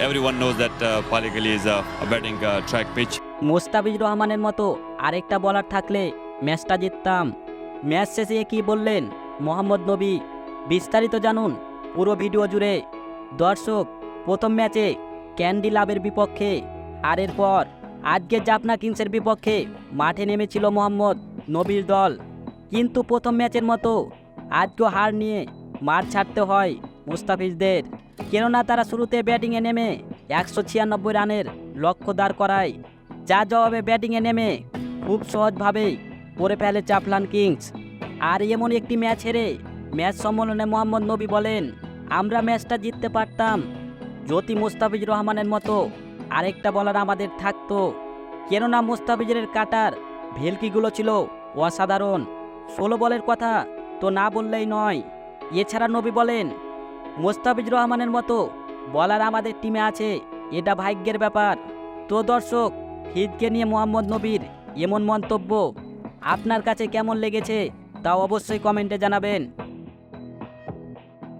Everyone knows that uh, Paligali is a, a batting uh, track pitch. Mustafiz রহমানের মতো আরেকটা বলার থাকলে ম্যাচটা জিততাম। ম্যাচ শেষে কি বললেন মোহাম্মদ নবী? বিস্তারিত জানুন পুরো ভিডিও জুড়ে। দর্শক প্রথম ম্যাচে ক্যান্ডি লাভের বিপক্ষে আর এরপর আজকে জাপনা কিংসের বিপক্ষে মাঠে নেমেছিল মোহাম্মদ নবীর দল। কিন্তু প্রথম ম্যাচের মতো আজকেও হার নিয়ে মাঠ ছাড়তে হয় মুস্তাফিজদের। কেননা তারা শুরুতে ব্যাটিংয়ে নেমে একশো ছিয়ানব্বই রানের লক্ষ্য দাঁড় করায়। যা জবাবে ব্যাটিংয়ে নেমে খুব সহজভাবেই করে ফেলে চাপলান কিংস। আর এমন একটি ম্যাচ হেরে ম্যাচ সম্মেলনে মোহাম্মদ নবী বলেন, আমরা ম্যাচটা জিততে পারতাম। যদি মুস্তাফিজ রহমানের মতো আরেকটা বলার আমাদের থাকতো। কেননা মুস্তাফিজের কাটার ভেলকিগুলো ছিল অসাধারণ। ষোলো বলের কথা তো না বললেই নয়। এছাড়া নবী বলেন মোস্তাফিজ রহমানের মতো বলার আমাদের টিমে আছে, এটা ভাগ্যের ব্যাপার। তো দর্শক হিদকে নিয়ে মোহাম্মদ নবীর এমন মন্তব্য আপনার কাছে কেমন লেগেছে তা অবশ্যই কমেন্টে জানাবেন।